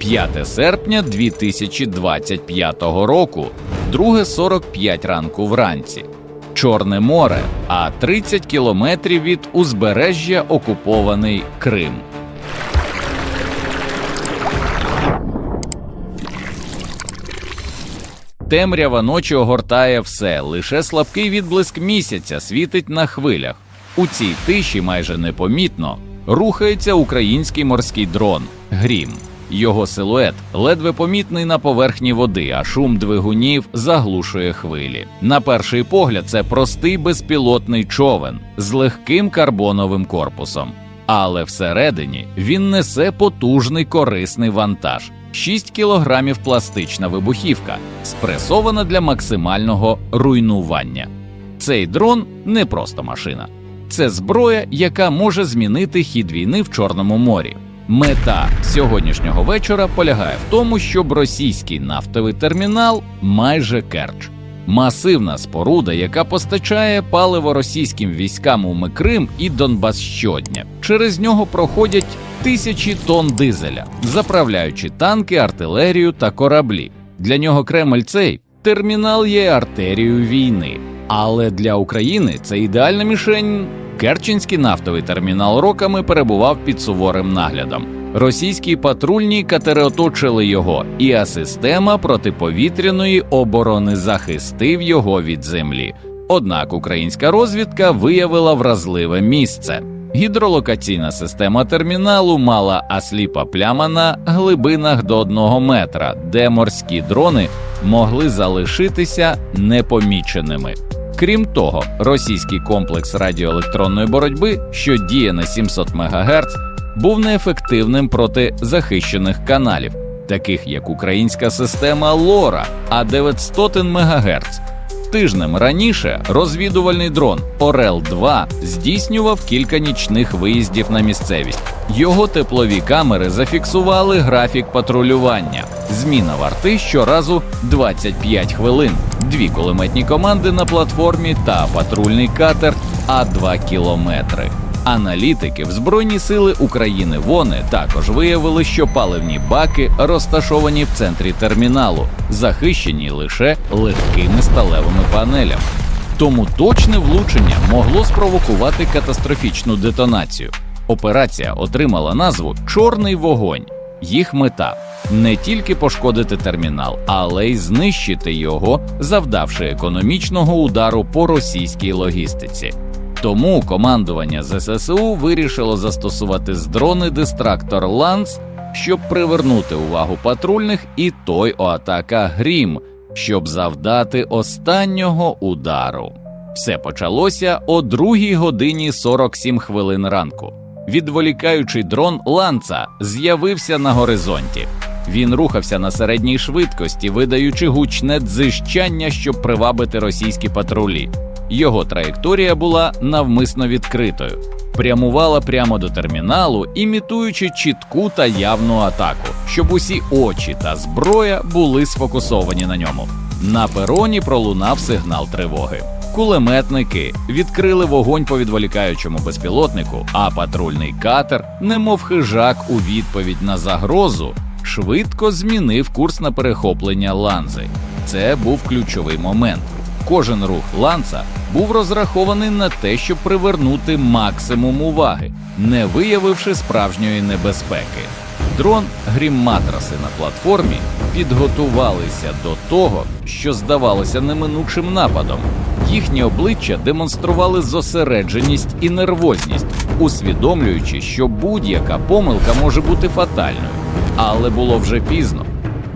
5 серпня 2025 року, 2.45 ранку вранці. Чорне море, а 30 кілометрів від узбережжя окупований Крим. Темрява ночі огортає все, лише слабкий відблиск місяця світить на хвилях. У цій тиші майже непомітно рухається український морський дрон Грім. Його силует ледве помітний на поверхні води, а шум двигунів заглушує хвилі. На перший погляд, це простий безпілотний човен з легким карбоновим корпусом. Але всередині він несе потужний корисний вантаж. 6 кілограмів пластична вибухівка, спресована для максимального руйнування. Цей дрон не просто машина, це зброя, яка може змінити хід війни в Чорному морі. Мета сьогоднішнього вечора полягає в тому, щоб російський нафтовий термінал майже Керч. Масивна споруда, яка постачає паливо російським військам у Микрим і Донбас щодня. Через нього проходять тисячі тонн дизеля, заправляючи танки, артилерію та кораблі. Для нього Кремль цей термінал є артерією війни. Але для України це ідеальна мішень. Керченський нафтовий термінал роками перебував під суворим наглядом. Російські патрульні катери оточили його, і система протиповітряної оборони захистив його від землі. Однак українська розвідка виявила вразливе місце. Гідролокаційна система терміналу мала асліпа пляма на глибинах до одного метра, де морські дрони могли залишитися непоміченими. Крім того, російський комплекс радіоелектронної боротьби, що діє на 700 МГц, був неефективним проти захищених каналів, таких як українська система Лора, а 900 МГц. Тижнем раніше розвідувальний дрон Орел 2 здійснював кілька нічних виїздів на місцевість. Його теплові камери зафіксували графік патрулювання. Зміна варти щоразу 25 хвилин, дві кулеметні команди на платформі та патрульний катер А 2 кілометри. Аналітики в Збройні сили України ВОНи також виявили, що паливні баки розташовані в центрі терміналу, захищені лише легкими сталевими панелями. Тому точне влучення могло спровокувати катастрофічну детонацію. Операція отримала назву Чорний вогонь. Їх мета не тільки пошкодити термінал, але й знищити його, завдавши економічного удару по російській логістиці. Тому командування ЗСУ вирішило застосувати з дрони дистрактор Ланс, щоб привернути увагу патрульних, і той атака Грім, щоб завдати останнього удару. Все почалося о 2 годині 47 хвилин ранку. Відволікаючий дрон Ланца з'явився на горизонті. Він рухався на середній швидкості, видаючи гучне дзижчання, щоб привабити російські патрулі. Його траєкторія була навмисно відкритою, прямувала прямо до терміналу, імітуючи чітку та явну атаку, щоб усі очі та зброя були сфокусовані на ньому. На пероні пролунав сигнал тривоги. Кулеметники відкрили вогонь по відволікаючому безпілотнику, а патрульний катер, немов хижак у відповідь на загрозу, швидко змінив курс на перехоплення ланзи. Це був ключовий момент. Кожен рух ланца був розрахований на те, щоб привернути максимум уваги, не виявивши справжньої небезпеки. Дрон грім-матраси на платформі підготувалися до того, що здавалося неминучим нападом. Їхні обличчя демонстрували зосередженість і нервозність, усвідомлюючи, що будь-яка помилка може бути фатальною. Але було вже пізно.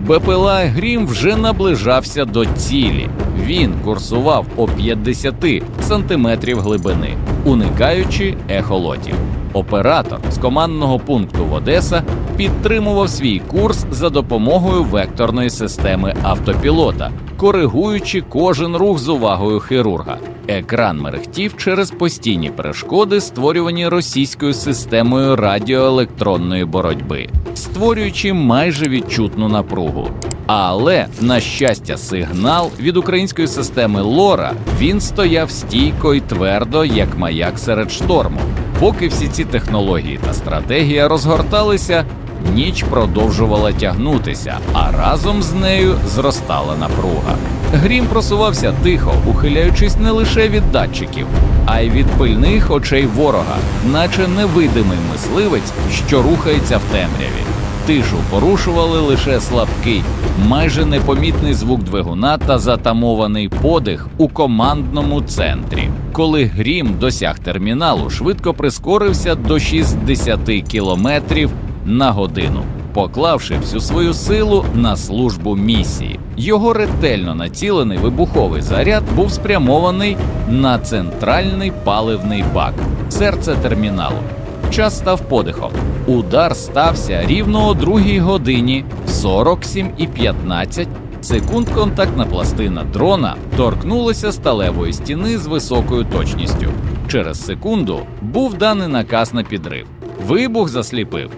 БПЛА Грім вже наближався до цілі. Він курсував о 50 сантиметрів глибини, уникаючи ехолотів. Оператор з командного пункту в Одеса підтримував свій курс за допомогою векторної системи автопілота, коригуючи кожен рух з увагою хірурга. Екран мерехтів через постійні перешкоди, створювані російською системою радіоелектронної боротьби, створюючи майже відчутну напругу. Але, на щастя, сигнал від української системи Лора він стояв стійко й твердо, як маяк серед шторму. Поки всі ці технології та стратегія розгорталися, Ніч продовжувала тягнутися, а разом з нею зростала напруга. Грім просувався тихо, ухиляючись не лише від датчиків, а й від пильних очей ворога, наче невидимий мисливець, що рухається в темряві. Тишу порушували лише слабкий, майже непомітний звук двигуна та затамований подих у командному центрі. Коли грім досяг терміналу, швидко прискорився до 60 кілометрів на годину, поклавши всю свою силу на службу місії. Його ретельно націлений вибуховий заряд був спрямований на центральний паливний бак, серце терміналу. Час став подихом. Удар стався рівно о 2 годині 47 і 15 секунд. Контактна пластина дрона торкнулася сталевої стіни з високою точністю. Через секунду був даний наказ на підрив. Вибух засліпив.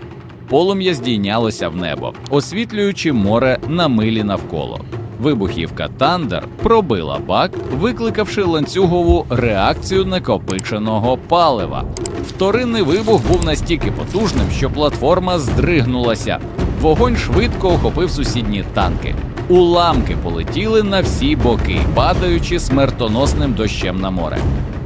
Полум'я здійнялося в небо, освітлюючи море на милі навколо. Вибухівка Тандер пробила бак, викликавши ланцюгову реакцію накопиченого палива. Вторинний вибух був настільки потужним, що платформа здригнулася. Вогонь швидко охопив сусідні танки. Уламки полетіли на всі боки, падаючи смертоносним дощем на море.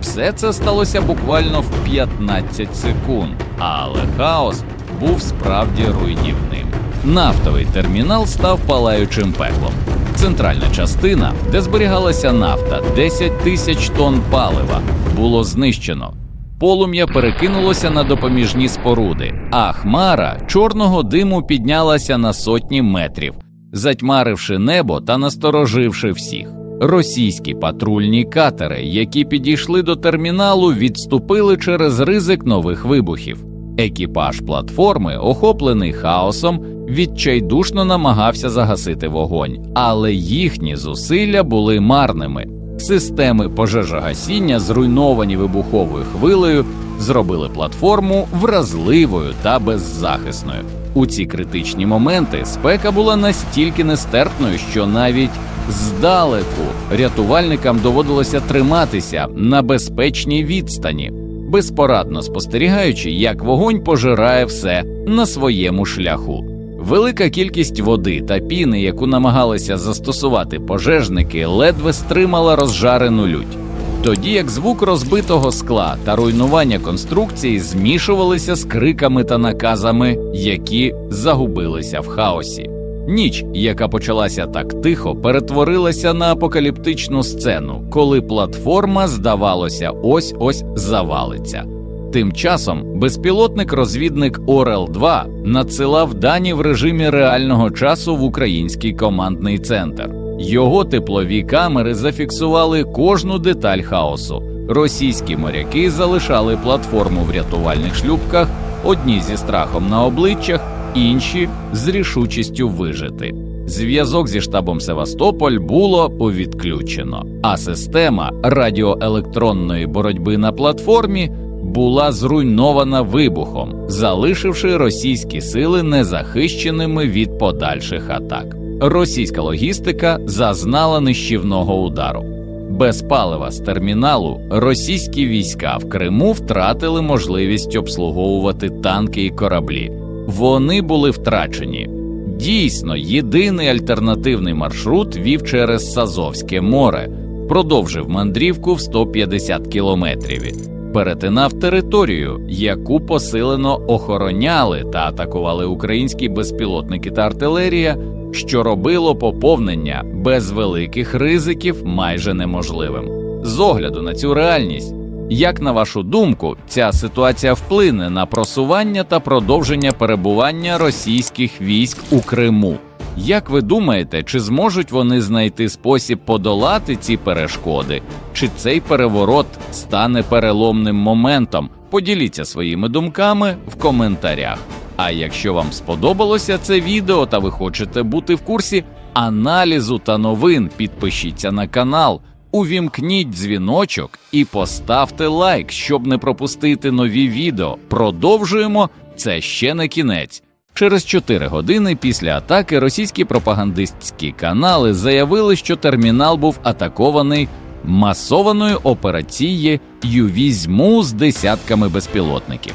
Все це сталося буквально в 15 секунд, але хаос був справді руйнівним. Нафтовий термінал став палаючим пеклом. Центральна частина, де зберігалася нафта, 10 тисяч тонн палива, було знищено. Полум'я перекинулося на допоміжні споруди, а хмара чорного диму піднялася на сотні метрів, затьмаривши небо та настороживши всіх. Російські патрульні катери, які підійшли до терміналу, відступили через ризик нових вибухів. Екіпаж платформи, охоплений хаосом, відчайдушно намагався загасити вогонь, але їхні зусилля були марними. Системи пожежогасіння, зруйновані вибуховою хвилею, зробили платформу вразливою та беззахисною. У ці критичні моменти спека була настільки нестерпною, що навіть здалеку рятувальникам доводилося триматися на безпечній відстані, безпорадно спостерігаючи, як вогонь пожирає все на своєму шляху. Велика кількість води та піни, яку намагалися застосувати пожежники, ледве стримала розжарену лють. Тоді як звук розбитого скла та руйнування конструкції змішувалися з криками та наказами, які загубилися в хаосі. Ніч, яка почалася так тихо, перетворилася на апокаліптичну сцену, коли платформа, здавалося, ось ось завалиться. Тим часом безпілотник-розвідник Орел 2 надсилав дані в режимі реального часу в український командний центр. Його теплові камери зафіксували кожну деталь хаосу. Російські моряки залишали платформу в рятувальних шлюпках, одні зі страхом на обличчях, інші з рішучістю вижити. Зв'язок зі штабом Севастополь було відключено, а система радіоелектронної боротьби на платформі була зруйнована вибухом, залишивши російські сили незахищеними від подальших атак. Російська логістика зазнала нищівного удару. Без палива з терміналу російські війська в Криму втратили можливість обслуговувати танки і кораблі. Вони були втрачені. Дійсно, єдиний альтернативний маршрут вів через Сазовське море, продовжив мандрівку в 150 кілометрів, перетинав територію, яку посилено охороняли та атакували українські безпілотники та артилерія, що робило поповнення без великих ризиків майже неможливим. З огляду на цю реальність. Як на вашу думку, ця ситуація вплине на просування та продовження перебування російських військ у Криму? Як ви думаєте, чи зможуть вони знайти спосіб подолати ці перешкоди? Чи цей переворот стане переломним моментом? Поділіться своїми думками в коментарях. А якщо вам сподобалося це відео та ви хочете бути в курсі аналізу та новин, підпишіться на канал. Увімкніть дзвіночок і поставте лайк, щоб не пропустити нові відео. Продовжуємо це ще не кінець. Через 4 години після атаки російські пропагандистські канали заявили, що термінал був атакований масованою операцією «Ювізьму» з десятками безпілотників.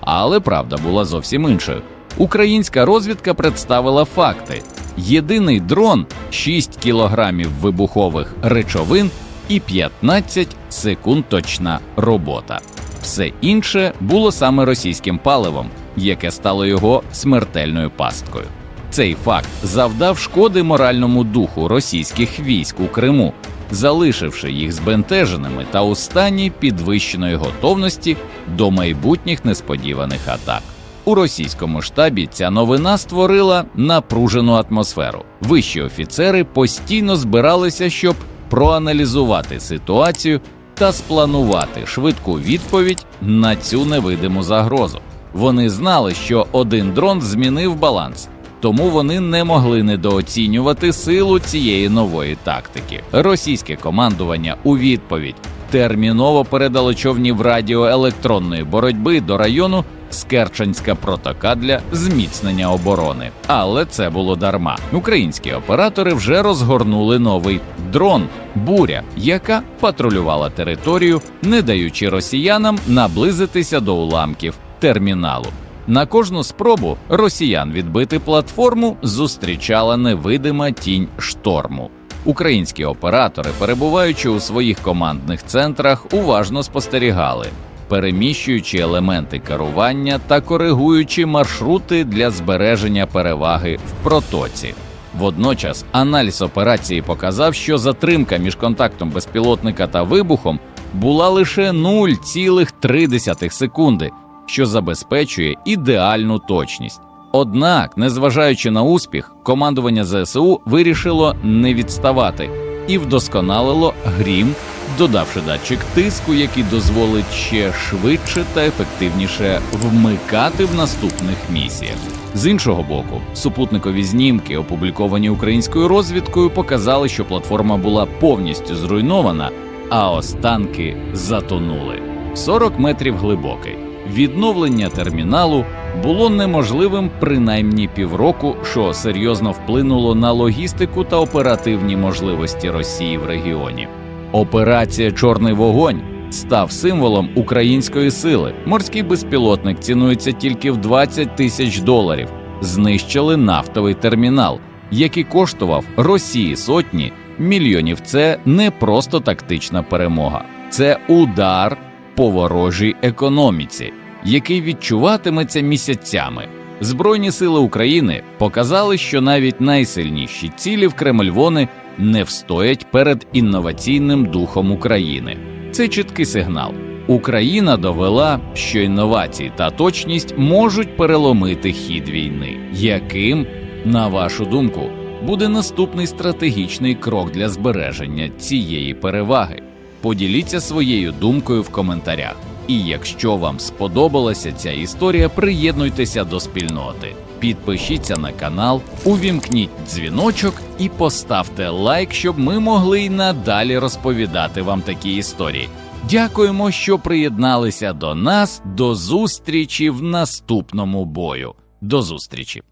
Але правда була зовсім іншою. Українська розвідка представила факти: єдиний дрон, 6 кілограмів вибухових речовин і 15 секунд точна робота. Все інше було саме російським паливом, яке стало його смертельною пасткою. Цей факт завдав шкоди моральному духу російських військ у Криму, залишивши їх збентеженими та у стані підвищеної готовності до майбутніх несподіваних атак. У російському штабі ця новина створила напружену атмосферу. Вищі офіцери постійно збиралися, щоб проаналізувати ситуацію та спланувати швидку відповідь на цю невидиму загрозу. Вони знали, що один дрон змінив баланс, тому вони не могли недооцінювати силу цієї нової тактики. Російське командування у відповідь терміново передало човнів радіоелектронної боротьби до району Скерченська протока для зміцнення оборони. Але це було дарма. Українські оператори вже розгорнули новий дрон буря, яка патрулювала територію, не даючи росіянам наблизитися до уламків терміналу. На кожну спробу росіян відбити платформу зустрічала невидима тінь шторму. Українські оператори, перебуваючи у своїх командних центрах, уважно спостерігали, переміщуючи елементи керування та коригуючи маршрути для збереження переваги в протоці. Водночас аналіз операції показав, що затримка між контактом безпілотника та вибухом була лише 0,3 секунди, що забезпечує ідеальну точність. Однак, незважаючи на успіх, командування ЗСУ вирішило не відставати і вдосконалило грім, додавши датчик тиску, який дозволить ще швидше та ефективніше вмикати в наступних місіях. З іншого боку, супутникові знімки, опубліковані українською розвідкою, показали, що платформа була повністю зруйнована, а останки затонули 40 метрів глибокий. Відновлення терміналу було неможливим принаймні півроку, що серйозно вплинуло на логістику та оперативні можливості Росії в регіоні. Операція Чорний вогонь став символом української сили. Морський безпілотник цінується тільки в 20 тисяч доларів. Знищили нафтовий термінал, який коштував Росії сотні мільйонів. Це не просто тактична перемога, це удар по ворожій економіці, який відчуватиметься місяцями. Збройні сили України показали, що навіть найсильніші цілі в Кремльвони не встоять перед інноваційним духом України. Це чіткий сигнал. Україна довела, що інновації та точність можуть переломити хід війни. Яким, на вашу думку, буде наступний стратегічний крок для збереження цієї переваги? Поділіться своєю думкою в коментарях. І якщо вам сподобалася ця історія, приєднуйтеся до спільноти, підпишіться на канал, увімкніть дзвіночок і поставте лайк, щоб ми могли й надалі розповідати вам такі історії. Дякуємо, що приєдналися до нас. До зустрічі в наступному бою. До зустрічі!